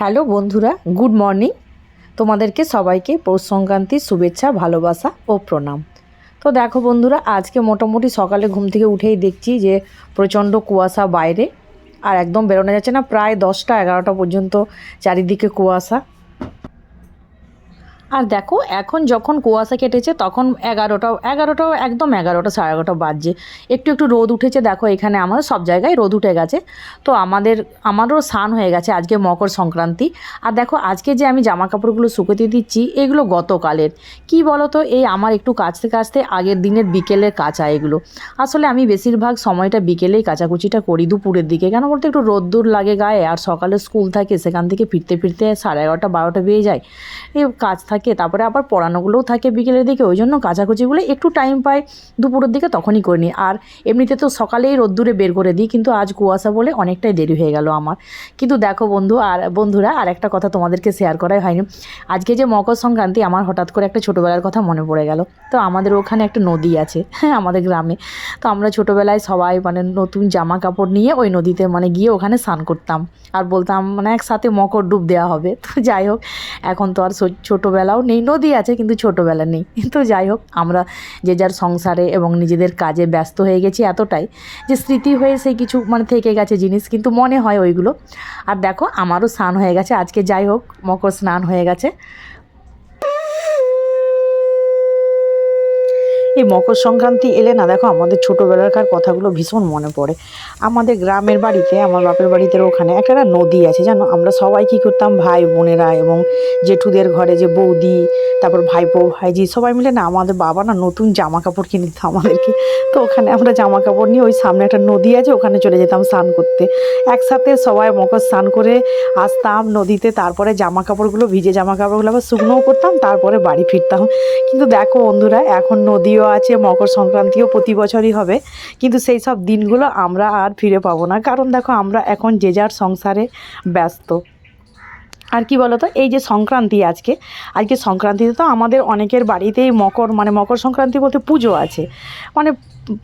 Hello বন্ধুরা, good morning. তোমাদেরকে সবাইকে পৌষ সংক্রান্তির শুভেচ্ছা, ভালোবাসা ও প্রণাম। তো দেখো বন্ধুরা, আজকে মোটামুটি সকালে ঘুম থেকে উঠেই দেখছি যে প্রচণ্ড কুয়াশা বাইরে। আর একদম বেরোনো যাচ্ছে না, প্রায় দশটা এগারোটা পর্যন্ত চারিদিকে কুয়াশা। আর দেখো, এখন যখন কুয়াশা কেটেছে, তখন এগারোটা এগারোটা একদম এগারোটা সাড়ে এগারোটা বাজছে। একটু একটু রোদ উঠেছে, দেখো এখানে আমাদের সব জায়গায় রোদ উঠে গেছে। তো আমাদের, আমারও স্নান হয়ে গেছে আজকে মকর সংক্রান্তি। আর দেখো, আজকে যে আমি জামা কাপড়গুলো শুকোতে দিচ্ছি, এগুলো গতকালের। কি বলো তো এই আমার একটু কাচতে কাচতে আগের দিনের বিকেলের কাঁচা এগুলো। আসলে আমি বেশিরভাগ সময়টা বিকেলেই কাচাকুচিটা করি, দুপুরের দিকে। কেন বলতে, একটু রোদ্দুর লাগে গায়ে, আর সকালে স্কুল থাকে, সেখান থেকে ফিরতে ফিরতে সাড়ে এগারোটা, বারোটা বেজে যায়। এই কাজ থাকে তারপরে আবার পড়ানোগুলোও থাকে বিকেলের দিকে, ওই জন্য কাচাকুচিগুলো একটু টাইম পাই দুপুরের দিকে তখনই করে নিই। আর এমনিতে তো সকালেই রোদ্দুরে বের করে দিই, কিন্তু আজ কুয়াশা বলে অনেকটাই দেরি হয়ে গেল আমার। কিন্তু দেখো বন্ধু, আর বন্ধুরা আর একটা কথা তোমাদেরকে শেয়ার করাই হয়নি। আজকে যে মকর সংক্রান্তি, আমার হঠাৎ করে একটা ছোটোবেলার কথা মনে পড়ে গেল। তো আমাদের ওখানে একটা নদী আছে হ্যাঁ আমাদের গ্রামে। তো আমরা ছোটোবেলায় সবাই মানে নতুন জামা কাপড় নিয়ে ওই নদীতে মানে গিয়ে ওখানে স্নান করতাম। আর বলতাম মানে একসাথে মকর ডুব দেওয়া হবে। তো যাই হোক, এখন তো আর সো- ছোটোবেলাও নেই, নদী আছে কিন্তু ছোটোবেলা নেই। কিন্তু যাই হোক, আমরা যে যার সংসারে এবং নিজেদের কাজে ব্যস্ত হয়ে গেছি এতটাই যে স্মৃতি হয়ে সেই কিছু মানে থেকে গেছে জিনিস, কিন্তু মনে হয় ওইগুলো। আর দেখো, আমারও স্নান হয়ে গেছে। আজকে যাই হোক, মকর স্নান হয়ে গেছে। এই মকর সংক্রান্তি এলে না, দেখো আমাদের ছোটোবেলাকার কথাগুলো ভীষণ মনে পড়ে। আমাদের গ্রামের বাড়িতে, আমার বাপের বাড়িতে ওখানে একটা নদী আছে, জানো? আমরা সবাই কী করতাম, ভাই বোনেরা এবং জেঠুদের ঘরে যে বৌদি, তারপর ভাইপো, ভাইজি, সবাই মিলে না আমাদের বাবা না নতুন জামা কাপড় কিনে দিত আমাদেরকে। তো ওখানে আমরা জামা কাপড় নিয়ে ওই সামনে একটা নদী আছে, ওখানে চলে যেতাম স্নান করতে। একসাথে সবাই মকর স্নান করে আসতাম নদীতে, তারপরে জামা কাপড়গুলো ভিজে জামা কাপড়গুলো আবার শুকনোও করতাম, তারপরে বাড়ি ফিরতাম। কিন্তু দেখো বন্ধুরা, এখন নদীও আছে, মকর সংক্রান্তিও প্রতি বছরই হবে। কিন্তু সেই সব দিনগুলো আমরা আর ফিরে পাবো না। কারণ দেখো, আমরা এখন যে যার সংসারে ব্যস্ত। আর কি বলতো, এই যে সংক্রান্তি আজকে আজকে সংক্রান্তিতে তো আমাদের অনেকের বাড়িতেই মকর মানে মকর সংক্রান্তি বলতে পুজো আছে। মানে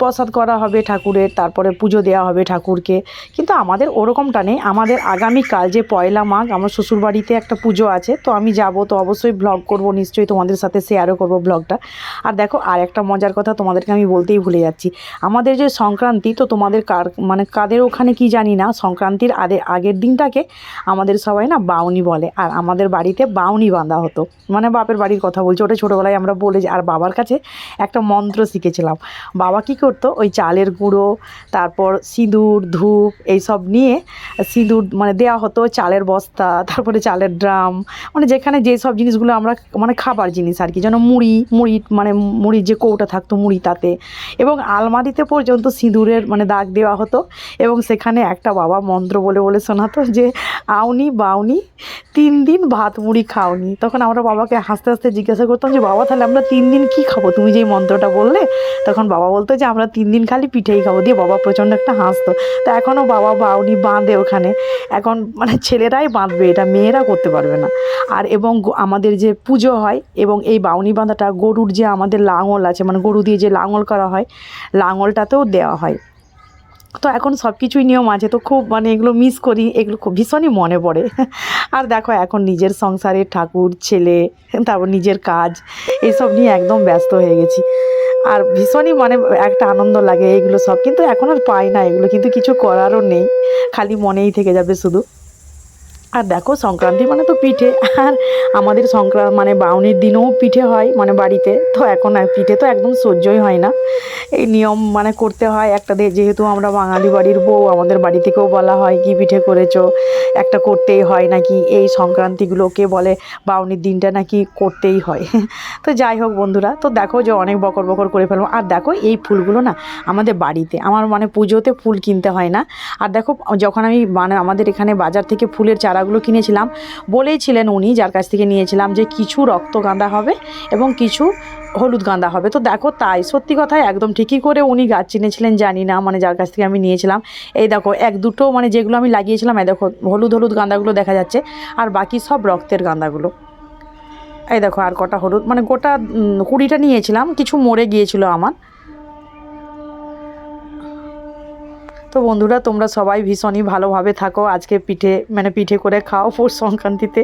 প্রসাদ করা হবে ঠাকুরের, তারপরে পুজো দেওয়া হবে ঠাকুরকে। কিন্তু আমাদের ওরকমটা নেই, আমাদের আগামীকাল যে পয়লা মাঘ, আমার শ্বশুরবাড়িতে একটা পুজো আছে, তো আমি যাব, তো অবশ্যই ব্লগ করব, নিশ্চয়ই তোমাদের সাথে শেয়ারও করব ব্লগটা আর দেখো, আর একটা মজার কথা তোমাদেরকে আমি বলতেই ভুলে যাচ্ছি। আমাদের যে সংক্রান্তি, তো তোমাদের কার মানে কাদের ওখানে কি জানি না, সংক্রান্তির আগে আগের দিনটাকে আমাদের সবাই না বাউনি বলে। আর আমাদের বাড়িতে বাউনি বাঁধা হতো। মানে বাপের বাড়ির কথা বলছি, ওটা ছোটোবেলায় আমরা বলে আর বাবার কাছে একটা মন্ত্র শিখেছিলাম। বাবা কি করতো, ওই চালের গুঁড়ো, তারপর সিঁদুর, ধূপ, এইসব নিয়ে সিঁদুর মানে দেওয়া হতো, চালের বস্তা, তারপরে চালের ড্রাম মানে যেখানে যে সব জিনিসগুলো আমরা মানে খাবার জিনিস আর কি, যেন মুড়ি মুড়ি মানে মুড়ির যে কৌটা থাকতো মুড়ি তাতে এবং আলমারিতে পর্যন্ত সিঁদুরের মানে দাগ দেওয়া হতো। এবং সেখানে একটা বাবা মন্ত্র বলে বলে শোনাতো যে, আউনি বাউনি তিন দিন ভাত মুড়ি খাওনি। তখন আমরা বাবাকে হাসতে হাসতে জিজ্ঞাসা করতাম যে, বাবা, তাহলে আমরা তিন দিন কি খাব? তুমি যেই মন্ত্রটা বললে? তখন বাবা বলতো যে, আমরা তিন দিন খালি পিঠেই খাব। দিয়ে বাবা প্রচণ্ড একটা হাসতো। তো এখনও বাবা বাউনি বাঁধে ওখানে। এখন মানে ছেলেরাই বাঁধবে, এটা মেয়েরা করতে পারবে না। আর এবং আমাদের যে পুজো হয় এবং এই বাউনি বাঁধাটা গরুর যে আমাদের লাঙল আছে মানে গরু দিয়ে যে লাঙল করা হয়, লাঙলটাতেও দেওয়া হয়। তো এখন সব কিছুই নিয়ম আছে, তো খুব মানে এগুলো মিস করি, এগুলো খুব ভীষণই মনে পড়ে। আর দেখো এখন নিজের সংসারে ঠাকুর, ছেলে, তারপর নিজের কাজ, এসব নিয়ে একদম ব্যস্ত হয়ে গেছি। আর ভীষণই মানে একটা আনন্দ লাগে এগুলো সব, কিন্তু এখন আর পাই না এগুলো, কিন্তু কিছু করারও নেই, খালি মনেই থেকে যাবে শুধু। আর দেখো সংক্রান্তি মানে তো পিঠে, আর আমাদের সংক্রান্ত মানে বাউনির দিনেও পিঠে হয় মানে বাড়িতে, তো এখন আর পিঠে তো একদম সহ্যই হয় না। এই নিয়ম মানে করতে হয় একটা যেহেতু আমরা বাঙালি বাড়ির বউ, আমাদের বাড়ি থেকেও বলা হয় কি পিঠে করেছ, একটা করতেই হয় নাকি, এই সংক্রান্তিগুলোকে বলে বাউনির দিনটা নাকি করতেই হয়। তো যাই হোক বন্ধুরা, তো দেখো যে অনেক বকর বকর করে ফেলব। আর দেখো এই ফুলগুলো না আমাদের বাড়িতে, আমার মানে পুজোতে ফুল কিনতে হয় না। আর দেখো যখন আমি মানে আমাদের এখানে বাজার থেকে ফুলের চারাগুলো কিনেছিলাম। বলেইছিলেন উনি, যার কাছ থেকে নিয়েছিলাম যে কিছু রক্ত গাঁদা হবে এবং কিছু হলুদ গাঁদা হবে। তো দেখো তাই, সত্যি কথাই একদম ঠিকই করে উনি গাছ চিনেছিলেন, জানি না মানে যার কাছ থেকে আমি নিয়েছিলাম। এই দেখো, এক দুটো মানে যেগুলো আমি লাগিয়েছিলাম, এই দেখো, হলুদ হলুদ গাঁদাগুলো দেখা যাচ্ছে, আর বাকি সব রক্তের গাঁদাগুলো। এই দেখো, আর কটা হলুদ মানে গোটা কুড়িটা নিয়েছিলাম, কিছু মরে গিয়েছিল আমার। তো বন্ধুরা, তোমরা সবাই ভীষণই ভালোভাবে থাকো। আজকে পিঠে মানে পিঠে করে খাও পৌষ সংক্রান্তিতে।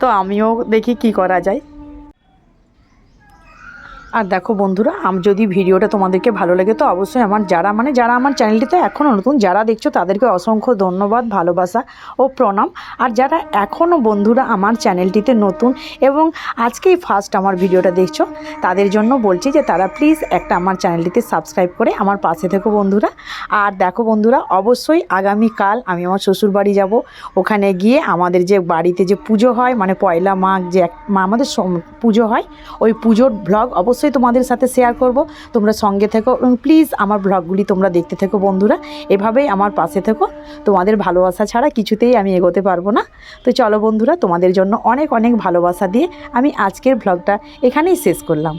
তো আমিও দেখি কি করা যায়। আর দেখো বন্ধুরা, আম যদি ভিডিওটা তোমাদেরকে ভালো লাগে, তো অবশ্যই আমার যারা মানে যারা আমার চ্যানেলটিতে এখনও নতুন, যারা দেখছ তাদেরকে অসংখ্য ধন্যবাদ, ভালোবাসা ও প্রণাম। আর যারা এখনও বন্ধুরা আমার চ্যানেলটিতে নতুন এবং আজকেই ফার্স্ট আমার ভিডিওটা দেখছ, তাদের জন্য বলছি যে তারা প্লিজ একটা আমার চ্যানেলটিতে সাবস্ক্রাইব করে আমার পাশে থেকো বন্ধুরা। আর দেখো বন্ধুরা, অবশ্যই আগামীকাল আমি আমার শ্বশুর বাড়ি যাব। ওখানে গিয়ে আমাদের যে বাড়িতে যে পুজো হয় মানে পয়লা মাঘ যে আমাদের পুজো হয়, ওই পুজোর ব্লগ অবশ্যই তোমাদের সাথে শেয়ার করব। তোমরা সঙ্গে থেকো এবং প্লিজ আমার ব্লগগুলি তোমরা দেখতে থেকো বন্ধুরা। এভাবেই আমার পাশে থেকো। তোমাদের ভালোবাসা ছাড়া কিছুতেই আমি এগোতে পারব না। তো চলো বন্ধুরা, তোমাদের জন্য অনেক অনেক ভালোবাসা দিয়ে আমি আজকের ব্লগটা এখানেই শেষ করলাম।